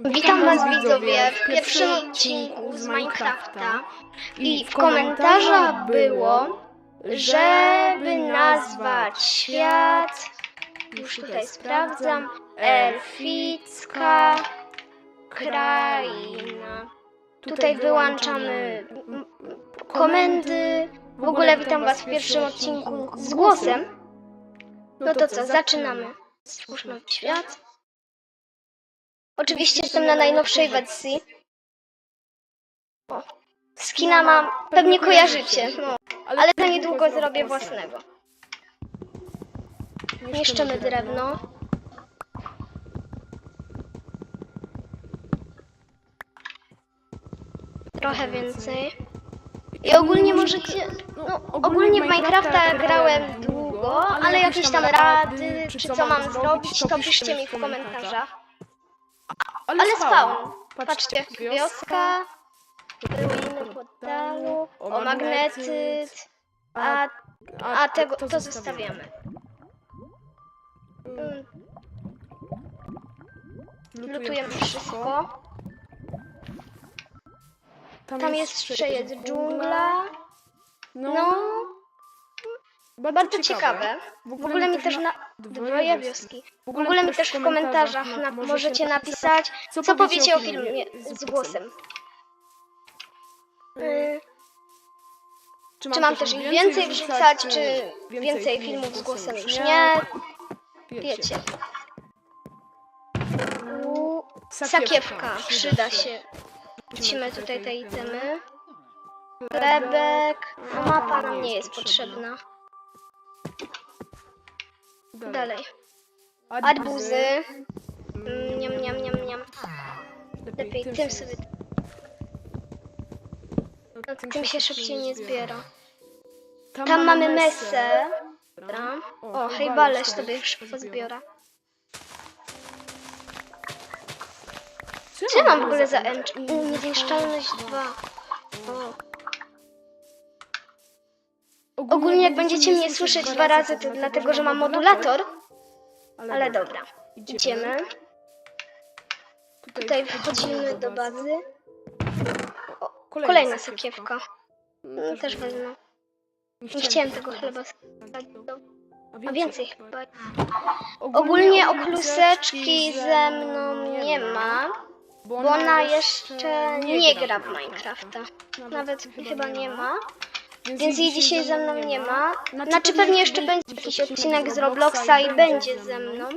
Witam Was widzowie w pierwszym odcinku z Minecrafta i w komentarzach było, żeby nazwać świat, już tutaj sprawdzam, elficka kraina. Tutaj wyłączamy komendy. W ogóle witam Was w pierwszym odcinku z głosem. No to co, zaczynamy. Stwórz nam świat. Oczywiście jestem na najnowszej wersji. O, skina mam, pewnie kojarzycie, no, ale za niedługo zrobię własnego. Niszczymy drewno. Trochę więcej. I ogólnie możecie, no ogólnie w Minecrafta grałem długo, ale jakieś tam rady, czy co mam zrobić, to piszcie mi w komentarzach. Ale spawn. Patrzcie, wioska, ruiny portalu, o magnetyt, a, a tego to zostawiamy. Mm, Lutujemy wszystko. Tam jeszcze jest dżungla. No, bardzo ciekawe. W ogóle mi też na... Dwoje wioski. W ogóle mi też w komentarzach na... możecie napisać, co powiecie o filmie z głosem. Y, Czy mam też ich więcej wrzucać, czy więcej filmów z głosem już nie? Wiecie. U, Sakiewka, przyda się. Wrócimy tutaj te itemy. No mapa nam nie jest potrzebna. Dalej. Arbuzy. Mm, Niam, niam, niam, niam. Lepiej tym sobie. No, tym się szybciej nie zbiera. Tam mamy mesę. Dobra. O, hej, baleś sobie szybko zbiora. Co ja mam w ogóle za ench? Niezniszczalność 2. O. Ogólnie jak będziecie mnie słyszeć dwa razy, to dlatego, że mam modulator. Ale dobra, idziemy. Tutaj wchodzimy do bazy. O, kolejna sakiewka. No, też wezmę. Nie chciałem tego chleba sadzić. A więcej chyba. Ogólnie okluseczki ze mną nie ma, bo ona jeszcze nie gra w Minecrafta. Nawet chyba nie ma. Więc jej dzisiaj ze mną nie ma. Znaczy pewnie jeszcze będzie jakiś odcinek z Robloxa i będzie ze mną.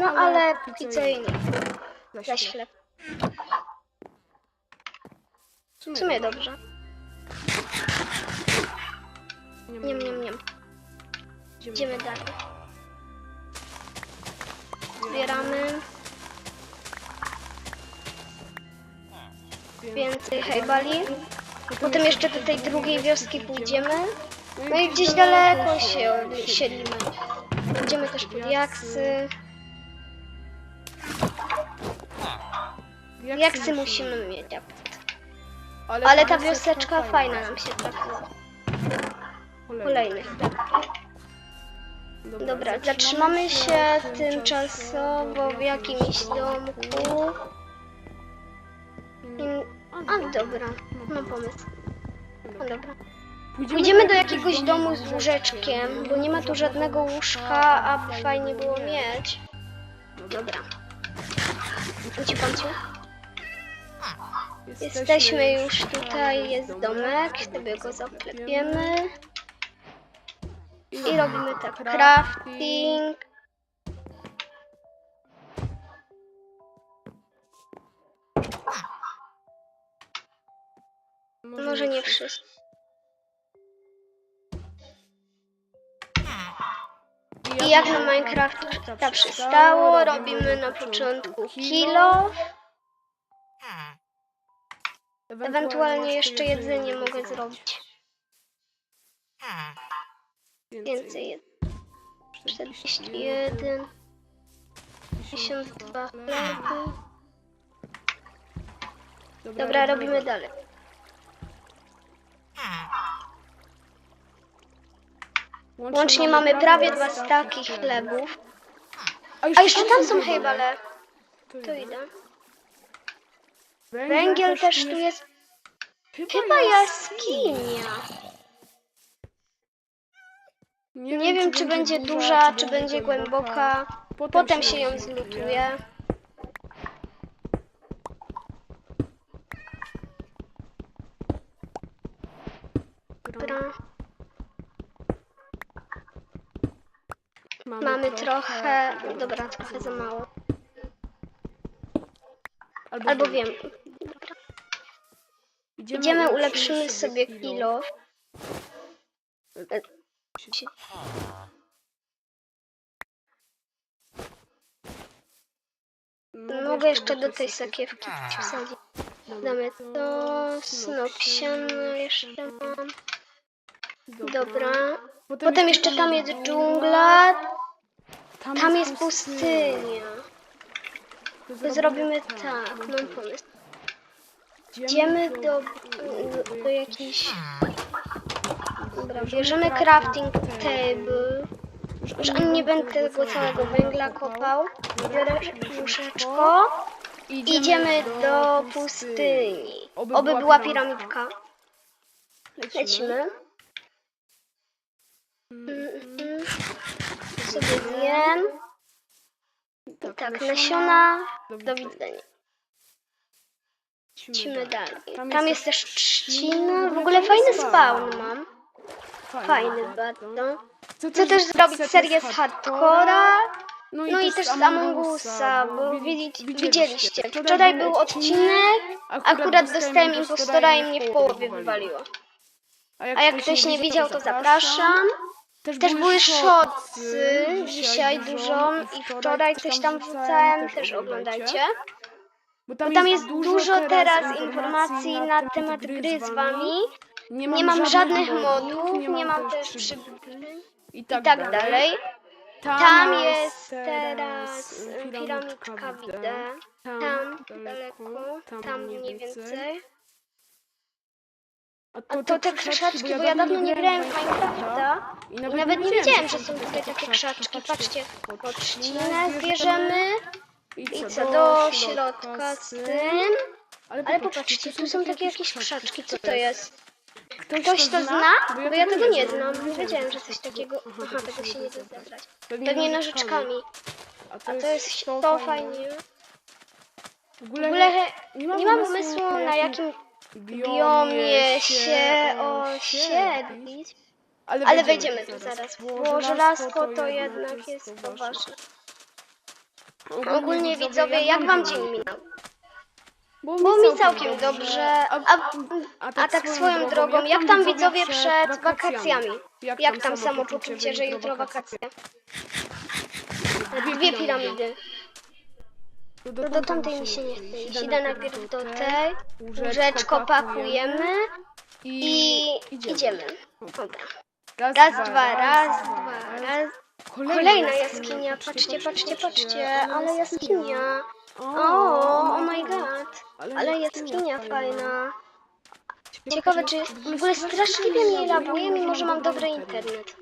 No ale póki co jej nie. Za ślep. W sumie dobrze. Niam, niam, niam. Idziemy dalej. Zbieramy. Więcej hejbali. Potem jeszcze do tej drugiej wioski pójdziemy. No i gdzieś daleko się siedlimy. Idziemy też po diaksy. Diaksy musimy mieć. Ale ta wioseczka fajna nam się trafiła. Kolejny. Dobra, zatrzymamy się tymczasowo w jakimś domku. I... A, dobra, mam pomysł. No dobra. Pójdziemy do jakiegoś domu z łóżeczkiem, bo nie ma tu żadnego łóżka, a by fajnie było mieć. Dobra. Ciu, ciu. Jesteśmy już tutaj, jest domek, sobie go zaklepiemy. I robimy tak, crafting. Może nie wszystko. I jak na Minecraft ta przystało, robimy na początku kilo. Ewentualnie jeszcze jedzenie mogę zrobić. Więcej jedzenia. 41. 52 chleby. Dobra, robimy dalej. Łącznie mamy prawie dwa staki chlebów. A jeszcze tam są hejbale. To idę. Węgiel też tu jest. Chyba jaskinia. Nie wiem, czy będzie duża, czy będzie głęboka. Potem się ją zlutuje. Dobra. Mamy trochę. Dobra, trochę za mało. Albo wiem. Dobra. Idziemy, ulepszymy sobie kilo. E, Mogę jeszcze do tej sakiewki wsadzić. Damy to, snop siana jeszcze mam. Dobra. Potem jeszcze tam jest dżungla, tam jest pustynia. Zrobimy tak, mam pomysł. Idziemy do, do jakiejś... Dobra, bierzemy crafting table. Już nie będę tego całego węgla kopał. Biorę łóżeczko. Idziemy do pustyni. Oby była piramidka. Lecimy. Sobie zjem. Tak, nasiona. Do widzenia. Lecimy dalej. Tam jest też trzcina. W ogóle fajny spawn mam. Fajny bardzo. Chcę też zrobić serię z hardcora. No i też z Among Usa, bo widzi- widzieliście. Wczoraj był odcinek, akurat dostałem impostora i mnie w połowie wywaliło. A jak ktoś nie widział, to zapraszam. Też były shotsy dzisiaj dużo i wczoraj coś tam wrzucałem, też oglądajcie. Bo Bo tam jest dużo teraz informacji na temat gry z wami. Nie Nie mam żadnych modów, nie mam też przybytych i i tak dalej. Tam jest teraz piramidka widzę. Tam daleko, tam mniej więcej. A A to te krzaczki, bo ja dawno nie grałem w Minecrafta I nawet nie wiedziałem, że są tutaj takie krzaczki. Patrzcie, pod trzcinę zbierzemy i co do środka z tym. Ale popatrzcie, tu są takie jakieś krzaczki, co to jest? Ktoś to zna? Bo ja tego nie znam. Nie wiedziałem, że coś takiego... Aha, tego się nie da zebrać. Pewnie nożyczkami. A to jest to fajnie. W W ogóle nie mam pomysłu na jakim biomie się osiedlić. Ale wejdziemy tu zaraz. Bo żelazko to jednak jest to ważne. Ogólnie widzowie, jak wam dzień minął? Bo mi całkiem dobrze. A, a tak swoją drogą, jak tam widzowie przed wakacjami? Jak tam samopoczucie, że jutro wakacje? Dwie piramidy. No do tamtej mi się nie chce iść. Idę najpierw do tej. Łóżeczko pakujemy i idziemy. Dobra. Raz, dwa, raz, dwa, raz. Kolejna jaskinia. Patrzcie, patrzcie, patrzcie. Ale jaskinia. O, oh my god. Ale jaskinia fajna. Ciekawe, czy w ogóle straszliwie mnie laguje, mimo że mam dobry internet.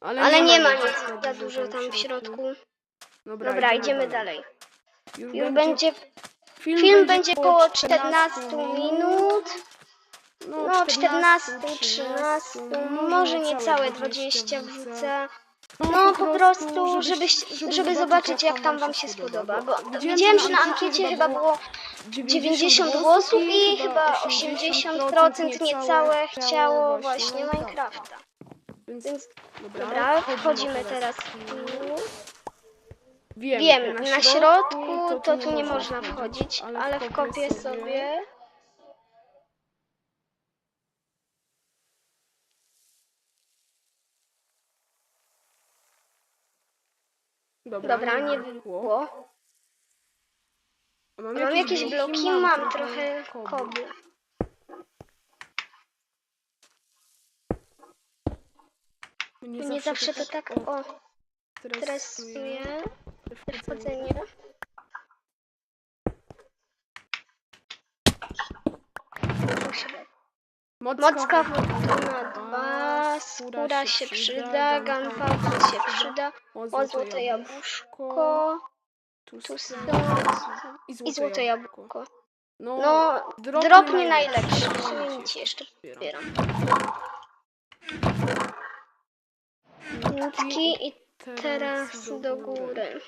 Ale nie ma nic za dużo tam w środku. Dobra, idziemy dalej. Już będzie, film będzie koło 14 minut. No, 14, 13, może niecałe 20 wrzucę. No, po prostu, żeby, żeby zobaczyć, jak tam wam się spodoba. Bo widziałem, że na ankiecie chyba było 90 głosów i chyba 80% niecałe chciało właśnie Minecrafta. Więc, dobra, wchodzimy teraz tu. Wiem, na środku to tu nie można wchodzić, ale wkopię sobie. Dobra, nie wybuchło. Mam jakieś bloki, mam trochę kobla. Nie zawsze to tak, o, stresuje wchodzenie. Mocka na dwa, skóra się przyda, gunpowder się przyda, o złote jabłuszko, Tu Tu są i złote jabłko. No, No, drop, drop nie najlepszy. nic jeszcze zbieram. Nutki i teraz do góry.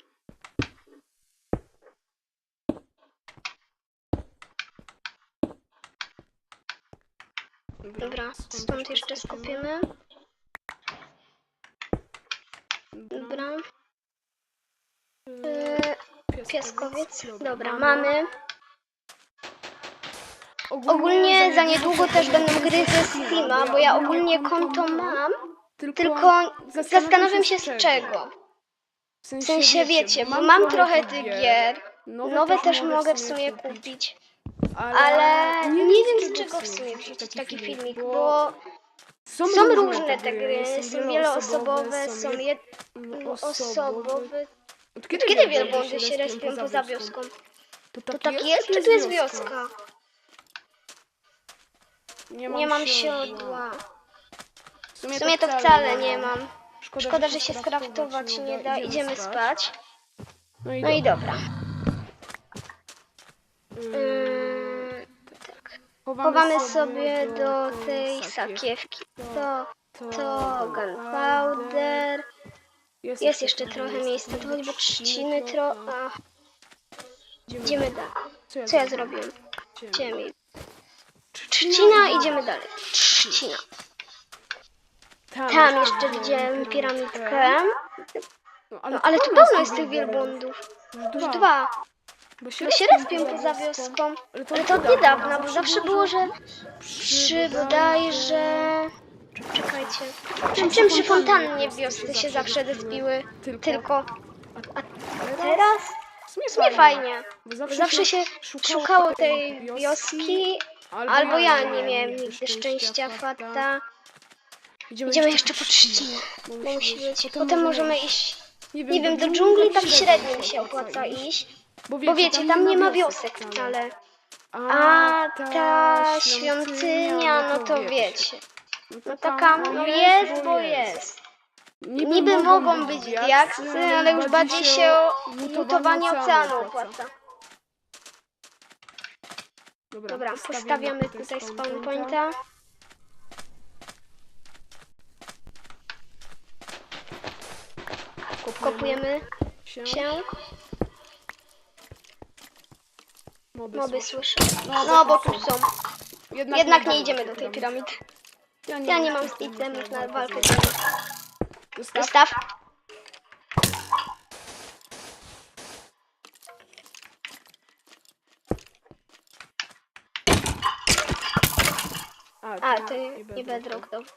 Dobra, stąd jeszcze skupimy. Dobra. Eee, Piaskowiec. Dobra, mamy. Ogólnie za niedługo też będą gry ze Steama, bo ja ogólnie konto mam, tylko zastanawiam się z czego. W sensie wiecie, bo mam trochę tych gier, nowe też mogę w sumie kupić, ale nie wiem z czego w sumie wrzucić taki filmik, bo są różne te gry, są wieloosobowe, są jednoosobowe. Od Kiedy wielbłądy się respią poza wioską? To tak jest, czy tu jest wioska? Nie mam siodła. W sumie to wcale nie mam. Szkoda, że się skraftować nie da. Idziemy spać. No i, No i dobra. dobra. Chowamy sobie do tej sakiewki. To, to gunpowder. Jest jeszcze trochę miejsca, to choćby trzciny tro... A, idziemy dalej. Co ja zrobiłem? Idziemy. Trzcina, idziemy dalej. Trzcina. Tam jeszcze widziałem piramidkę. No, No ale tu pełno jest tych wielbłądów. Już dwa. Bo Bo się respią poza wioską. Ale to od niedawna, bo zawsze było, że przy bodajże... Czekajcie. Czym, czym przy fontannie w wiosce się zawsze respiły. Tylko... A teraz? W sumie fajnie. Bo zawsze się szukało tej wioski, albo ja nie miałem nigdy szczęścia fata. Idziemy jeszcze po trzcinę, bo musi być. Potem możemy iść, nie wiem, do dżungli tak średnio mi się opłaca iść. Bo wiecie, tam nie ma wiosek wcale. A ta świątynia, no to wiecie. No taka, no jest, bo jest. Niby mogą być diaksy, ale już bardziej się o mutowanie oceanu opłaca. Dobra, postawiamy tutaj spawn pointa. Kopujemy się. Moby, Moby słyszę. słyszę. No bo tu są. Jednak, Jednak nie idziemy do tej piramidy. Ja Ja nie mam itemów na walkę z nimi. Zostaw. Wystaw. A, to nie bedrock, dobra.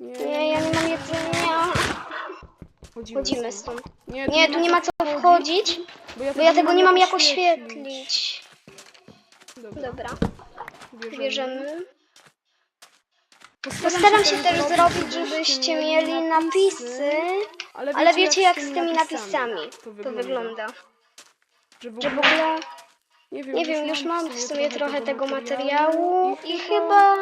Nie, ja nie mam jedzenia. Chodzimy stąd. Nie, tu nie ma co wchodzić, bo ja tego nie mam jak oświetlić. Dobra, bierzemy. Postaram się też zrobić, żebyście mieli napisy, ale wiecie jak z tymi napisami to wygląda. Że w ogóle, ogóle, nie wiem, już mam w sumie trochę tego materiału i chyba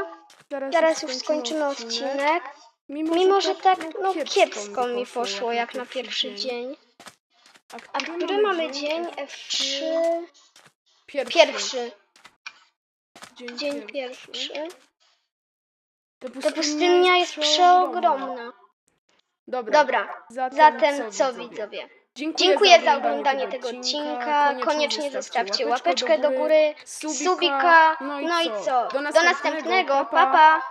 teraz już skończymy odcinek. Mimo, że tak no kiepsko mi poszło jak na pierwszy dzień. A który mamy dzień? F3. Pierwszy. Dzień pierwszy. Ta pustynia jest przeogromna. Dobra, Dobra, zatem, zatem co widzowie? Dziękuję za oglądanie tego odcinka. Koniecznie zostawcie łapeczkę do góry, subika. No i co? Do następnego. Pa pa!